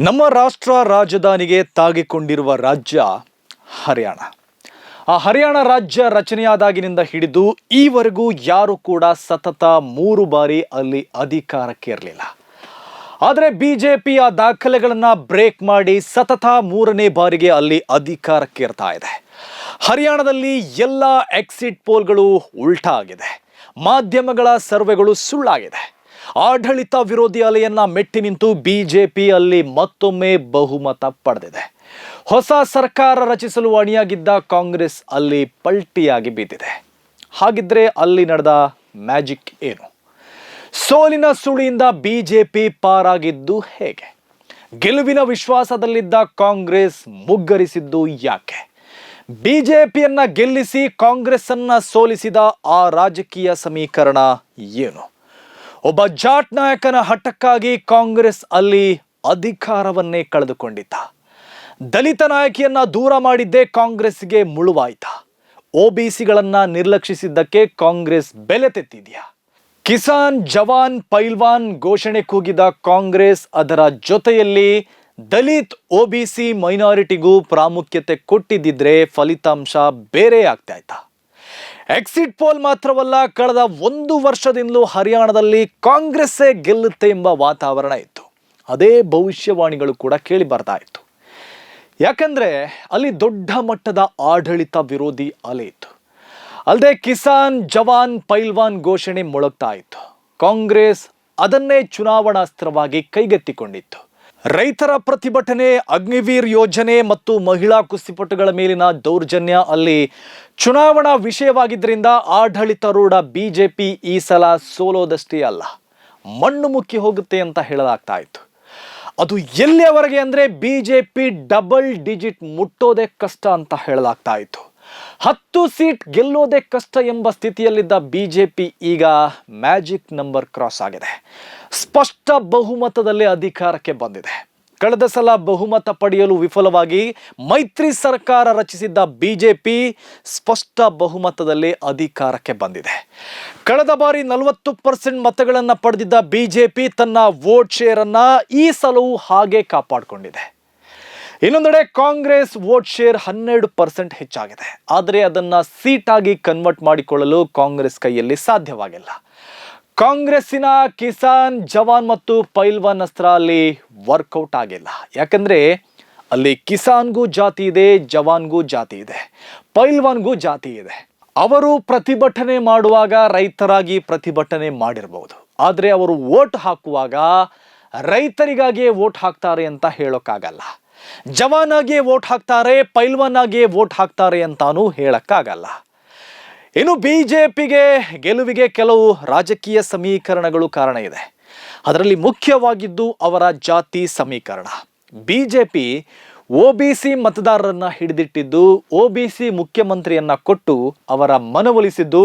ನಮ್ಮ ರಾಷ್ಟ್ರ ರಾಜಧಾನಿಗೆ ತಾಗಿಕೊಂಡಿರುವ ರಾಜ್ಯ ಹರಿಯಾಣ. ಆ ಹರಿಯಾಣ ರಾಜ್ಯ ರಚನೆಯಾದಾಗಿನಿಂದ ಹಿಡಿದು ಈವರೆಗೂ ಯಾರು ಕೂಡ ಸತತ ಮೂರು ಬಾರಿ ಅಲ್ಲಿ ಅಧಿಕಾರಕ್ಕೆ ಇರಲಿಲ್ಲ. ಆದರೆ ಜೆ ಆ ದಾಖಲೆಗಳನ್ನು ಬ್ರೇಕ್ ಮಾಡಿ ಸತತ ಮೂರನೇ ಬಾರಿಗೆ ಅಲ್ಲಿ ಅಧಿಕಾರಕ್ಕೆ ಇರ್ತಾ ಇದೆ. ಹರಿಯಾಣದಲ್ಲಿ ಎಲ್ಲ ಎಕ್ಸಿಟ್ ಪೋಲ್ಗಳು ಉಲ್ಟಾ ಆಗಿದೆ. ಮಾಧ್ಯಮಗಳ ಸರ್ವೆಗಳು ಸುಳ್ಳಾಗಿದೆ. ಆಡಳಿತ ವಿರೋಧಿ ಅಲೆಯನ್ನ ಮೆಟ್ಟಿ ನಿಂತು ಬಿಜೆಪಿ ಅಲ್ಲಿ ಮತ್ತೊಮ್ಮೆ ಬಹುಮತ ಪಡೆದಿದೆ. ಹೊಸ ಸರ್ಕಾರ ರಚಿಸಲು ಅಣಿಯಾಗಿದ್ದ ಕಾಂಗ್ರೆಸ್ ಅಲ್ಲಿ ಪಲ್ಟಿಯಾಗಿ ಬಿದ್ದಿದೆ. ಹಾಗಿದ್ರೆ ಅಲ್ಲಿ ನಡೆದ ಮ್ಯಾಜಿಕ್ ಏನು? ಸೋಲಿನ ಸುಳಿಯಿಂದ ಬಿಜೆಪಿ ಪಾರಾಗಿದ್ದು ಹೇಗೆ? ಗೆಲುವಿನ ವಿಶ್ವಾಸದಲ್ಲಿದ್ದ ಕಾಂಗ್ರೆಸ್ ಮುಗ್ಗರಿಸಿದ್ದು ಯಾಕೆ? ಬಿಜೆಪಿಯನ್ನ ಗೆಲ್ಲಿಸಿ ಕಾಂಗ್ರೆಸ್ ಅನ್ನ ಸೋಲಿಸಿದ ಆ ರಾಜಕೀಯ ಸಮೀಕರಣ ಏನು? ಒಬ್ಬ ಜಾಟ್ ನಾಯಕನ ಹಠಕ್ಕಾಗಿ ಕಾಂಗ್ರೆಸ್ ಅಲ್ಲಿ ಅಧಿಕಾರವನ್ನೇ ಕಳೆದುಕೊಂಡಿದ್ದ. ದಲಿತ ನಾಯಕಿಯನ್ನ ದೂರ ಮಾಡಿದ್ದೇ ಕಾಂಗ್ರೆಸ್ಗೆ ಮುಳುವಾಯ್ತ. ಒಬಿಸಿಗಳನ್ನ ನಿರ್ಲಕ್ಷಿಸಿದ್ದಕ್ಕೆ ಕಾಂಗ್ರೆಸ್ ಬೆಲೆ ತೆತ್ತಿದೆಯಾ. ಕಿಸಾನ್ ಜವಾನ್ ಪೈಲ್ವಾನ್ ಘೋಷಣೆ ಕೂಗಿದ ಕಾಂಗ್ರೆಸ್ ಅದರ ಜೊತೆಯಲ್ಲಿ ದಲಿತ್ ಒಬಿಸಿ ಮೈನಾರಿಟಿಗೂ ಪ್ರಾಮುಖ್ಯತೆ ಕೊಟ್ಟಿದ್ದಿದ್ರೆ ಫಲಿತಾಂಶ ಬೇರೆ ಆಗ್ತಾ ಎಕ್ಸಿಟ್ ಪೋಲ್ ಮಾತ್ರವಲ್ಲ, ಕಳೆದ ಒಂದು ವರ್ಷದಿಂದಲೂ ಹರಿಯಾಣದಲ್ಲಿ ಕಾಂಗ್ರೆಸ್ಸೇ ಗೆಲ್ಲುತ್ತೆ ಎಂಬ ವಾತಾವರಣ ಇತ್ತು. ಅದೇ ಭವಿಷ್ಯವಾಣಿಗಳು ಕೂಡ ಕೇಳಿ ಬರ್ತಾ ಇತ್ತು. ಯಾಕಂದ್ರೆ ಅಲ್ಲಿ ದೊಡ್ಡ ಮಟ್ಟದ ಆಡಳಿತ ವಿರೋಧಿ ಅಲೆ ಇತ್ತು. ಅಲ್ಲದೆ ಕಿಸಾನ್ ಜವಾನ್ ಪೈಲ್ವಾನ್ ಘೋಷಣೆ ಮೊಳಗ್ತಾ ಇತ್ತು. ಕಾಂಗ್ರೆಸ್ ಅದನ್ನೇ ಚುನಾವಣಾಸ್ತ್ರವಾಗಿ ಕೈಗೆತ್ತಿಕೊಂಡಿತ್ತು. ರೈತರ ಪ್ರತಿಭಟನೆ, ಅಗ್ನಿವೀರ್ ಯೋಜನೆ ಮತ್ತು ಮಹಿಳಾ ಕುಸ್ತಿಪಟುಗಳ ಮೇಲಿನ ದೌರ್ಜನ್ಯ ಅಲ್ಲಿ ಚುನಾವಣಾ ವಿಷಯವಾಗಿದ್ದರಿಂದ ಆಡಳಿತಾರೂಢ ಬಿಜೆಪಿ ಈ ಸಲ ಸೋಲೋದಷ್ಟೇ ಅಲ್ಲ. ಮಣ್ಣು ಮುಕ್ಕಿ ಹೋಗುತ್ತೆ ಅಂತ ಹೇಳಲಾಗ್ತಾ ಇತ್ತು. ಅದು ಎಲ್ಲಿಯವರೆಗೆ ಅಂದರೆ B J P double digit ಮುಟ್ಟೋದೇ ಕಷ್ಟ ಅಂತ ಹೇಳಲಾಗ್ತಾ ಇತ್ತು. ಹತ್ತು ಸೀಟ್ ಗೆಲ್ಲೋದೇ ಕಷ್ಟ ಎಂಬ ಸ್ಥಿತಿಯಲ್ಲಿದ್ದ ಬಿ ಜೆ ಪಿ ಈಗ ಮ್ಯಾಜಿಕ್ ನಂಬರ್ ಕ್ರಾಸ್ ಆಗಿದೆ. ಸ್ಪಷ್ಟ ಬಹುಮತದಲ್ಲಿ ಅಧಿಕಾರಕ್ಕೆ ಬಂದಿದೆ. ಕಳೆದ ಸಲ ಬಹುಮತ ಪಡೆಯಲು ವಿಫಲವಾಗಿ ಮೈತ್ರಿ ಸರ್ಕಾರ ರಚಿಸಿದ್ದ ಬಿಜೆಪಿ ಸ್ಪಷ್ಟ ಬಹುಮತದಲ್ಲಿ ಅಧಿಕಾರಕ್ಕೆ ಬಂದಿದೆ. ಕಳೆದ ಬಾರಿ ನಲವತ್ತು ಪರ್ಸೆಂಟ್ ಮತಗಳನ್ನು ಪಡೆದಿದ್ದ ಬಿಜೆಪಿ ತನ್ನ ವೋಟ್ ಶೇರನ್ನು ಈ ಸಲವೂ ಹಾಗೆ ಕಾಪಾಡಿಕೊಂಡಿದೆ. ಇನ್ನೊಂದೆಡೆ ಕಾಂಗ್ರೆಸ್ ವೋಟ್ ಶೇರ್ ಹನ್ನೆರಡು ಪರ್ಸೆಂಟ್ ಹೆಚ್ಚಾಗಿದೆ. ಆದರೆ ಅದನ್ನ ಸೀಟಾಗಿ ಕನ್ವರ್ಟ್ ಮಾಡಿಕೊಳ್ಳಲು ಕಾಂಗ್ರೆಸ್ ಕೈಯಲ್ಲಿ ಸಾಧ್ಯವಾಗಿಲ್ಲ. ಕಾಂಗ್ರೆಸ್ಸಿನ ಕಿಸಾನ್ ಜವಾನ್ ಮತ್ತು ಪೈಲ್ವಾನ್ ಅಸ್ತ್ರ ಅಲ್ಲಿ ವರ್ಕೌಟ್ ಆಗಿಲ್ಲ. ಯಾಕಂದ್ರೆ ಅಲ್ಲಿ ಕಿಸಾನ್ಗೂ ಜಾತಿ ಇದೆ, ಜವಾನ್ಗೂ ಜಾತಿ ಇದೆ, ಪೈಲ್ವಾನ್ಗೂ ಜಾತಿ ಇದೆ. ಅವರು ಪ್ರತಿಭಟನೆ ಮಾಡುವಾಗ ರೈತರಾಗಿ ಪ್ರತಿಭಟನೆ ಮಾಡಿರಬಹುದು ಆದರೆ ಅವರು ವೋಟ್ ಹಾಕುವಾಗ ರೈತರಿಗಾಗಿಯೇ ವೋಟ್ ಹಾಕ್ತಾರೆ ಅಂತ ಹೇಳೋಕ್ಕಾಗಲ್ಲ. ಜವಾನ್ ಆಗಿಯೇ ವೋಟ್ ಹಾಕ್ತಾರೆ ಪೈಲ್ವಾನ್ ಆಗಿಯೇ ವೋಟ್ ಹಾಕ್ತಾರೆ ಅಂತಾನೂ ಹೇಳಕ್ಕಾಗಲ್ಲ. ಇನ್ನು ಬಿಜೆಪಿಗೆ ಗೆಲುವಿಗೆ ಕೆಲವು ರಾಜಕೀಯ ಸಮೀಕರಣಗಳು ಕಾರಣ ಇದೆ. ಅದರಲ್ಲಿ ಮುಖ್ಯವಾಗಿದ್ದು ಅವರ ಜಾತಿ ಸಮೀಕರಣ. ಬಿಜೆಪಿ ಒ ಬಿ ಸಿ ಮತದಾರರನ್ನ ಹಿಡಿದಿಟ್ಟಿದ್ದು ಒ ಬಿ ಸಿ ಮುಖ್ಯಮಂತ್ರಿಯನ್ನ ಕೊಟ್ಟು ಅವರ ಮನವೊಲಿಸಿದ್ದು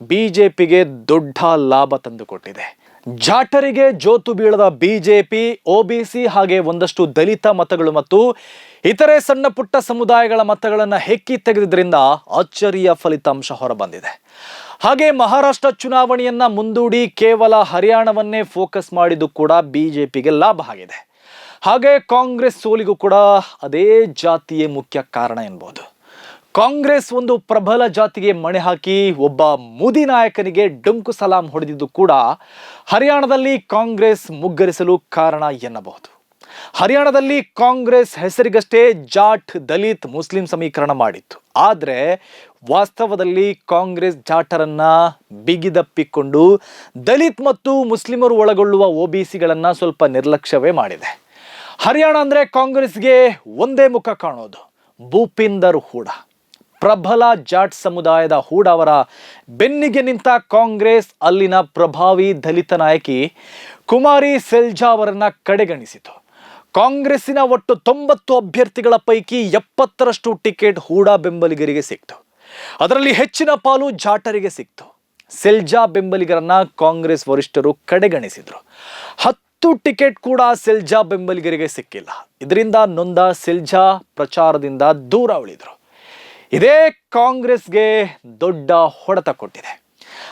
ಬಿಜೆಪಿಗೆ ದೊಡ್ಡ ಲಾಭ ತಂದುಕೊಟ್ಟಿದೆ. ಜಾಟರಿಗೆ ಜೋತು ಬೀಳದ ಬಿಜೆಪಿ ಒಬಿಸಿ ಹಾಗೆ ಒಂದಷ್ಟು ದಲಿತ ಮತಗಳು ಮತ್ತು ಇತರೆ ಸಣ್ಣ ಪುಟ್ಟ ಸಮುದಾಯಗಳ ಮತಗಳನ್ನು ಹೆಕ್ಕಿ ತೆಗೆದಿದ್ದರಿಂದ ಅಚ್ಚರಿಯ ಫಲಿತಾಂಶ ಹೊರಬಂದಿದೆ. ಹಾಗೆ ಮಹಾರಾಷ್ಟ್ರ ಚುನಾವಣೆಯನ್ನ ಮುಂದೂಡಿ ಕೇವಲ ಹರಿಯಾಣವನ್ನೇ ಫೋಕಸ್ ಮಾಡಿದ್ದು ಕೂಡ ಬಿಜೆಪಿಗೆ ಲಾಭ ಆಗಿದೆ. ಹಾಗೆ ಕಾಂಗ್ರೆಸ್ ಸೋಲಿಗೂ ಕೂಡ ಅದೇ ಜಾತಿಯೇ ಮುಖ್ಯ ಕಾರಣ ಎನ್ಬೋದು. ಕಾಂಗ್ರೆಸ್ ಒಂದು ಪ್ರಬಲ ಜಾತಿಗೆ ಮಣೆ ಹಾಕಿ ಒಬ್ಬ ಮುದಿ ನಾಯಕನಿಗೆ ಡೊಂಕು ಸಲಾಂ ಹೊಡೆದಿದ್ದು ಕೂಡ ಹರಿಯಾಣದಲ್ಲಿ ಕಾಂಗ್ರೆಸ್ ಮುಗ್ಗರಿಸಲು ಕಾರಣ ಎನ್ನಬಹುದು. ಹರಿಯಾಣದಲ್ಲಿ ಕಾಂಗ್ರೆಸ್ ಹೆಸರಿಗಷ್ಟೇ ಜಾಟ್, ದಲಿತ್, ಮುಸ್ಲಿಂ ಸಮೀಕರಣ ಮಾಡಿತ್ತು. ಆದರೆ ವಾಸ್ತವದಲ್ಲಿ ಕಾಂಗ್ರೆಸ್ ಜಾಟರನ್ನ ಬಿಗಿದಪ್ಪಿಕೊಂಡು ದಲಿತ್ ಮತ್ತು ಮುಸ್ಲಿಮರು ಒಳಗೊಳ್ಳುವ ಒ ಬಿ ಸ್ವಲ್ಪ ನಿರ್ಲಕ್ಷ್ಯವೇ ಮಾಡಿದೆ. ಹರಿಯಾಣ ಅಂದರೆ ಕಾಂಗ್ರೆಸ್ಗೆ ಒಂದೇ ಮುಖ ಕಾಣೋದು, ಭೂಪಿಂದರ್ ಹೂಡ. ಪ್ರಬಲ ಜಾಟ್ ಸಮುದಾಯದ ಹೂಡ ಅವರ ಬೆನ್ನಿಗೆ ನಿಂತ ಕಾಂಗ್ರೆಸ್ ಅಲ್ಲಿನ ಪ್ರಭಾವಿ ದಲಿತ ನಾಯಕಿ ಕುಮಾರಿ ಸೆಲ್ಜಾ ಅವರನ್ನ ಕಡೆಗಣಿಸಿತು. ಕಾಂಗ್ರೆಸ್ಸಿನ ಒಟ್ಟು ತೊಂಬತ್ತು ಅಭ್ಯರ್ಥಿಗಳ ಪೈಕಿ ಎಪ್ಪತ್ತರಷ್ಟು ಟಿಕೆಟ್ ಹೂಡ ಬೆಂಬಲಿಗರಿಗೆ ಸಿಕ್ತು. ಅದರಲ್ಲಿ ಹೆಚ್ಚಿನ ಪಾಲು ಜಾಟರಿಗೆ ಸಿಕ್ತು. ಸೆಲ್ಜಾ ಬೆಂಬಲಿಗರನ್ನ ಕಾಂಗ್ರೆಸ್ ವರಿಷ್ಠರು ಕಡೆಗಣಿಸಿದರು. ಹತ್ತು ಟಿಕೆಟ್ ಕೂಡ ಸೆಲ್ಜಾ ಬೆಂಬಲಿಗರಿಗೆ ಸಿಕ್ಕಿಲ್ಲ. ಇದರಿಂದ ನೊಂದ ಸೆಲ್ಜಾ ಪ್ರಚಾರದಿಂದ ದೂರ ಉಳಿದ್ರು. ಇದೇ ಕಾಂಗ್ರೆಸ್ಗೆ ದೊಡ್ಡ ಹೊಡೆತ ಕೊಟ್ಟಿದೆ.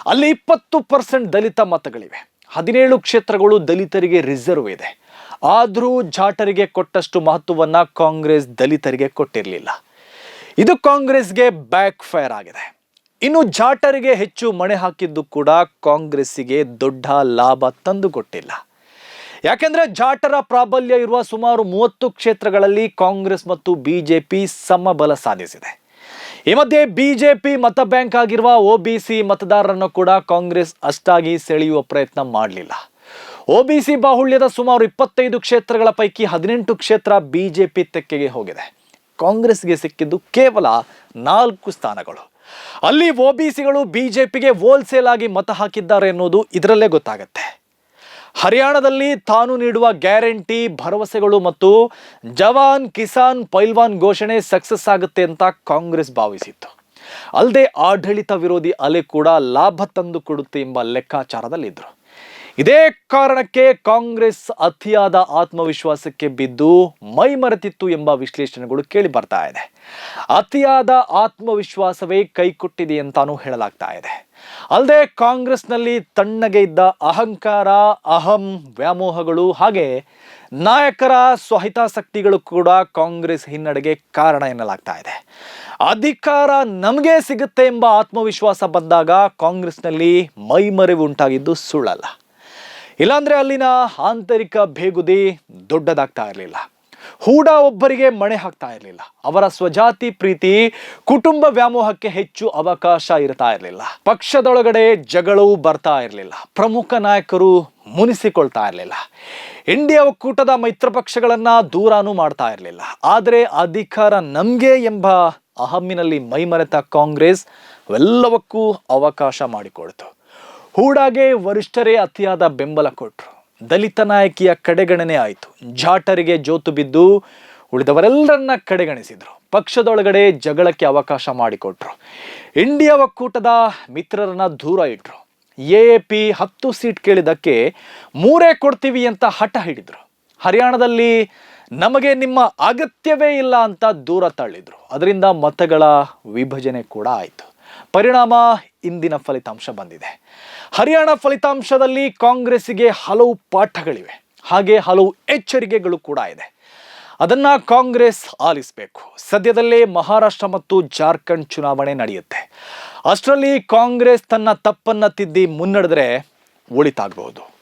ಅಲ್ಲಿ ಇಪ್ಪತ್ತು ಪರ್ಸೆಂಟ್ ದಲಿತ ಮತಗಳಿವೆ. ಹದಿನೇಳು ಕ್ಷೇತ್ರಗಳು ದಲಿತರಿಗೆ ರಿಸರ್ವ್ ಇದೆ. ಆದರೂ ಜಾಟರಿಗೆ ಕೊಟ್ಟಷ್ಟು ಮಹತ್ವವನ್ನು ಕಾಂಗ್ರೆಸ್ ದಲಿತರಿಗೆ ಕೊಟ್ಟಿರಲಿಲ್ಲ. ಇದು ಕಾಂಗ್ರೆಸ್ಗೆ ಬ್ಯಾಕ್ ಫೈರ್ ಆಗಿದೆ. ಇನ್ನು ಜಾಟರಿಗೆ ಹೆಚ್ಚು ಮಣೆ ಹಾಕಿದ್ದು ಕೂಡ ಕಾಂಗ್ರೆಸ್ಸಿಗೆ ದೊಡ್ಡ ಲಾಭ ತಂದುಕೊಟ್ಟಿಲ್ಲ. ಯಾಕೆಂದ್ರೆ ಜಾಟರ ಪ್ರಾಬಲ್ಯ ಇರುವ ಸುಮಾರು ಮೂವತ್ತು ಕ್ಷೇತ್ರಗಳಲ್ಲಿ ಕಾಂಗ್ರೆಸ್ ಮತ್ತು ಬಿಜೆಪಿ ಸಮಬಲ ಸಾಧಿಸಿದೆ. ಈ ಮಧ್ಯೆ ಬಿಜೆಪಿ ಮತ ಬ್ಯಾಂಕ್ ಆಗಿರುವ ಒಬಿಸಿ ಮತದಾರರನ್ನು ಕೂಡ ಕಾಂಗ್ರೆಸ್ ಅಷ್ಟಾಗಿ ಸೆಳೆಯುವ ಪ್ರಯತ್ನ ಮಾಡಲಿಲ್ಲ. ಒಬಿಸಿ ಬಾಹುಳ್ಯದ ಸುಮಾರು ಇಪ್ಪತ್ತೈದು ಕ್ಷೇತ್ರಗಳ ಪೈಕಿ ಹದಿನೆಂಟು ಕ್ಷೇತ್ರ ಬಿಜೆಪಿ ತೆಕ್ಕೆಗೆ ಹೋಗಿದೆ. ಕಾಂಗ್ರೆಸ್ಗೆ ಸಿಕ್ಕಿದ್ದು ಕೇವಲ ನಾಲ್ಕು ಸ್ಥಾನಗಳು. ಅಲ್ಲಿ ಒಬಿಸಿಗಳು ಬಿಜೆಪಿಗೆ ಹೋಲ್ಸೇಲ್ ಆಗಿ ಮತ ಹಾಕಿದ್ದಾರೆ ಎನ್ನುವುದು ಇದರಲ್ಲೇ ಗೊತ್ತಾಗತ್ತೆ. ಹರಿಯಾಣದಲ್ಲಿ ತಾನು ನೀಡುವ ಗ್ಯಾರಂಟಿ, ಭರವಸೆಗಳು ಮತ್ತು ಜವಾನ್ ಕಿಸಾನ್ ಪೈಲ್ವಾನ್ ಘೋಷಣೆ ಸಕ್ಸಸ್ ಆಗುತ್ತೆ ಅಂತ ಕಾಂಗ್ರೆಸ್ ಭಾವಿಸಿತ್ತು. ಅಲ್ಲದೆ ಆಡಳಿತ ವಿರೋಧಿ ಅಲೆ ಕೂಡ ಲಾಭ ತಂದು ಕೊಡುತ್ತೆ ಎಂಬ ಲೆಕ್ಕಾಚಾರದಲ್ಲಿದ್ದರು ಇದೇ ಕಾರಣಕ್ಕೆ ಕಾಂಗ್ರೆಸ್ ಅತಿಯಾದ ಆತ್ಮವಿಶ್ವಾಸಕ್ಕೆ ಬಿದ್ದು ಮೈಮರೆತಿತ್ತು ಎಂಬ ವಿಶ್ಲೇಷಣೆಗಳು ಕೇಳಿ ಬರ್ತಾ ಇದೆ. ಅತಿಯಾದ ಆತ್ಮವಿಶ್ವಾಸವೇ ಕೈಕೊಟ್ಟಿದೆ ಅಂತಾನೂ ಹೇಳಲಾಗ್ತಾ ಇದೆ. ಅಲ್ಲದೆ ಕಾಂಗ್ರೆಸ್ನಲ್ಲಿ ತಣ್ಣಗೆ ಇದ್ದ ಅಹಂಕಾರ, ಅಹಂ ವ್ಯಾಮೋಹಗಳು ಹಾಗೆ ನಾಯಕರ ಸ್ವಹಿತಾಸಕ್ತಿಗಳು ಕೂಡ ಕಾಂಗ್ರೆಸ್ ಹಿನ್ನಡೆಗೆ ಕಾರಣ ಎನ್ನಲಾಗ್ತಾ ಇದೆ. ಅಧಿಕಾರ ನಮಗೆ ಸಿಗುತ್ತೆ ಎಂಬ ಆತ್ಮವಿಶ್ವಾಸ ಬಂದಾಗ ಕಾಂಗ್ರೆಸ್ನಲ್ಲಿ ಮೈಮರೆವು ಉಂಟಾಗಿದ್ದು ಸುಳ್ಳಲ್ಲ. ಇಲ್ಲಾಂದ್ರೆ ಅಲ್ಲಿನ ಆಂತರಿಕ ಬೇಗುದಿ ದೊಡ್ಡದಾಗ್ತಾ ಇರಲಿಲ್ಲ. ಹೂಡ ಒಬ್ಬರಿಗೆ ಮಣೆ ಹಾಕ್ತಾ ಇರಲಿಲ್ಲ. ಅವರ ಸ್ವಜಾತಿ, ಪ್ರೀತಿ, ಕುಟುಂಬ ವ್ಯಾಮೋಹಕ್ಕೆ ಹೆಚ್ಚು ಅವಕಾಶ ಇರ್ತಾ ಇರಲಿಲ್ಲ. ಪಕ್ಷದೊಳಗಡೆ ಜಗಳವು ಬರ್ತಾ ಇರಲಿಲ್ಲ. ಪ್ರಮುಖ ನಾಯಕರು ಮುನಿಸಿಕೊಳ್ತಾ ಇರಲಿಲ್ಲ. ಇಂಡಿಯಾ ಒಕ್ಕೂಟದ ಮೈತ್ರ ಪಕ್ಷಗಳನ್ನ ದೂರಾನು ಮಾಡ್ತಾ ಇರಲಿಲ್ಲ. ಆದರೆ ಅಧಿಕಾರ ನಮಗೆ ಎಂಬ ಅಹಮ್ಮಿನಲ್ಲಿ ಮೈಮರೆತ ಕಾಂಗ್ರೆಸ್, ಅವೆಲ್ಲವಕ್ಕೂ ಅವಕಾಶ ಮಾಡಿಕೊಡ್ತು. ಹೂಡಾಗೆ ವರಿಷ್ಠರೇ ಅತಿಯಾದ ಬೆಂಬಲ ಕೊಟ್ಟರು ದಲಿತ ನಾಯಕಿಯ ಕಡೆಗಣನೆ ಆಯಿತು. ಜಾಟರಿಗೆ ಜೋತು ಬಿದ್ದು ಉಳಿದವರೆಲ್ಲರನ್ನ ಕಡೆಗಣಿಸಿದರು. ಪಕ್ಷದೊಳಗಡೆ ಜಗಳಕ್ಕೆ ಅವಕಾಶ ಮಾಡಿಕೊಟ್ರು. ಇಂಡಿಯಾ ಒಕ್ಕೂಟದ ಮಿತ್ರರನ್ನ ದೂರ ಇಟ್ಟರು ಎ ಎ ಪಿ ಹತ್ತು ಸೀಟ್ ಕೇಳಿದ್ದಕ್ಕೆ ಮೂರೇ ಕೊಡ್ತೀವಿ ಅಂತ ಹಠ ಹಿಡಿದ್ರು. ಹರಿಯಾಣದಲ್ಲಿ ನಮಗೆ ನಿಮ್ಮ ಅಗತ್ಯವೇ ಇಲ್ಲ ಅಂತ ದೂರ ತಳ್ಳಿದ್ರು. ಅದರಿಂದ ಮತಗಳ ವಿಭಜನೆ ಕೂಡ ಆಯಿತು. ಪರಿಣಾಮ ಇಂದಿನ ಫಲಿತಾಂಶ ಬಂದಿದೆ. ಹರಿಯಾಣ ಫಲಿತಾಂಶದಲ್ಲಿ ಕಾಂಗ್ರೆಸ್ಸಿಗೆ ಹಲವು ಪಾಠಗಳಿವೆ. ಹಾಗೆ ಹಲವು ಎಚ್ಚರಿಕೆಗಳು ಕೂಡ ಇದೆ. ಅದನ್ನ ಕಾಂಗ್ರೆಸ್ ಆಲಿಸಬೇಕು. ಸದ್ಯದಲ್ಲೇ ಮಹಾರಾಷ್ಟ್ರ ಮತ್ತು ಜಾರ್ಖಂಡ್ ಚುನಾವಣೆ ನಡೆಯುತ್ತೆ. ಅಷ್ಟರಲ್ಲಿ ಕಾಂಗ್ರೆಸ್ ತನ್ನ ತಪ್ಪನ್ನ ತಿದ್ದಿ ಮುನ್ನಡೆದ್ರೆ ಒಳಿತಾಗಬಹುದು.